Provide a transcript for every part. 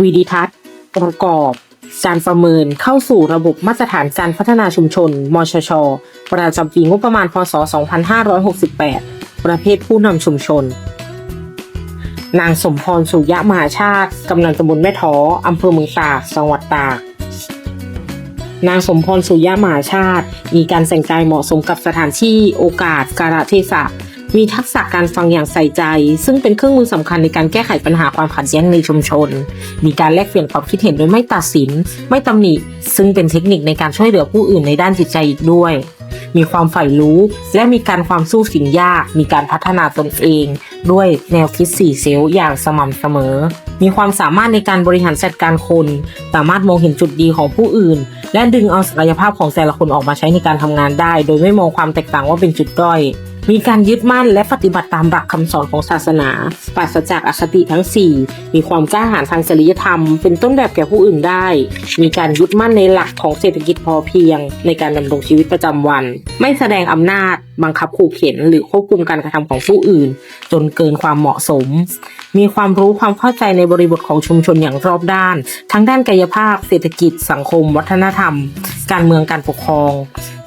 วีดิทัศน์ประกอบ การประเมินเข้าสู่ระบบมาตรฐานการพัฒนาชุมชน มชช ประจำปีงบประมาณ พศ 2568 ประเภทผู้นำชุมชน นางสมพรสุยะมหาชาติ กำนันตำบลแม่ท้ออำเภอเมืองตากจังหวัดตากนางสมพรสุยะมหาชาติ มีการแต่งกายเหมาะสมกับสถานที่โอกาส กาลเทศะ มีทักษะการฟังอย่างใส่ใจ ซึ่งเป็นเครื่องมือสำคัญในการแก้ไขปัญหาความขัดแย้งในชุมชน มีการแลกเปลี่ยนความคิดเห็นโดยไม่ตัดสิน ไม่ตำหนิ ซึ่งเป็นเทคนิคในการช่วยเหลือผู้อื่นในด้านจิตใจอีกด้วย มีความใฝ่รู้ และมีการความสู้สิ่งยาก มีการพัฒนาตนเอง ด้วยแนวคิดสี่เซลล์อย่างสม่ำเสมอ มีความสามารถในการบริหารจัดการคน สามารถมองเห็นจุดดีของผู้อื่น และดึงเอาศักยภาพของแต่ละคนออกมาใช้ในการทำงานได้ โดยไม่มองความแตกต่างว่าเป็นจุดด้อย มีการยึดมั่นและปฏิบัติตามหลักคำสอนของศาสนา ปราศจากอคติทั้ง 4 มีความกล้าหาญทางจริยธรรม เป็นต้นแบบแก่ผู้อื่นได้ มีการยึดมั่นในหลักของเศรษฐกิจพอเพียง ในการดำรงชีวิตประจำวัน ไม่แสดงอำนาจ บังคับขู่เข็น หรือควบคุมการกระทำของผู้อื่น จนเกินความเหมาะสม มีความรู้ความเข้าใจในบริบทของชุมชนอย่างรอบด้าน ทั้งด้านกายภาพ เศรษฐกิจ สังคม วัฒนธรรม การเมืองการปกครอง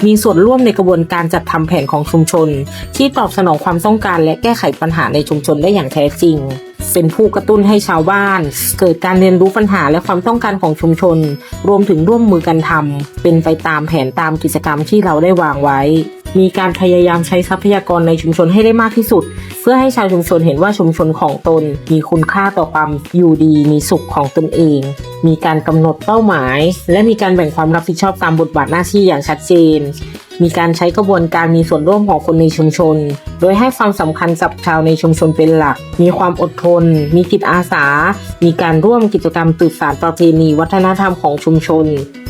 มีส่วนร่วมในกระบวนการจัดทำแผนของชุมชน ที่ตอบสนองความต้องการและแก้ไขปัญหาในชุมชนได้อย่างแท้จริง เป็นผู้กระตุ้นให้ชาวบ้าน เกิดการเรียนรู้ปัญหาและความต้องการของชุมชน รวมถึงร่วมมือกันทำเป็นไปตามแผนตามกิจกรรมที่เราได้วางไว้ มีการพยายามใช้ทรัพยากรในชุมชนให้ได้มากที่สุด เพื่อให้ชาวชุมชนเห็นว่าชุมชนของตน มีคุณค่าต่อความอยู่ดีมีสุขของตนเอง มีการกำหนดเป้าหมาย และมีการแบ่งความรับผิดชอบตามบทบาทหน้าที่อย่างชัดเจน มีการใช้กระบวนการมีส่วนร่วมของคนในชุมชน โดยให้ความสำคัญกับชาวในชุมชนเป็นหลัก มีความอดทน มีจิตอาสา มีการร่วมกิจกรรมตืบสานประเพณีวัฒนธรรมของชุมชน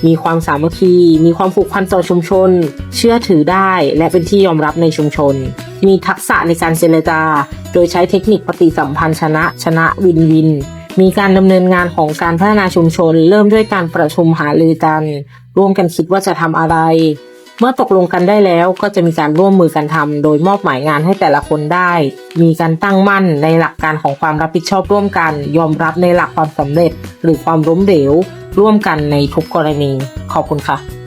มีความสามัคคี มีความผูกพันต่อชุมชน เชื่อถือได้ และเป็นที่ยอมรับในชุมชน มีทักษะในการเจรจา โดยใช้เทคนิคปฏิสัมพันธ์ชนะชนะวินวิน มีการดำเนินงานของการพัฒนาชุมชน เริ่มด้วยการประชุมหารือกัน ร่วมกันคิดว่าจะทำอะไร เมื่อตกลงกันได้แล้วก็จะมีการร่วมมือกันทำโดยมอบหมายงานให้แต่ละคนได้ มีการตั้งมั่นในหลักการของความรับผิดชอบร่วมกัน ยอมรับในหลักความสำเร็จ หรือความล้มเหลวร่วมกันในทุกกรณี ขอบคุณค่ะ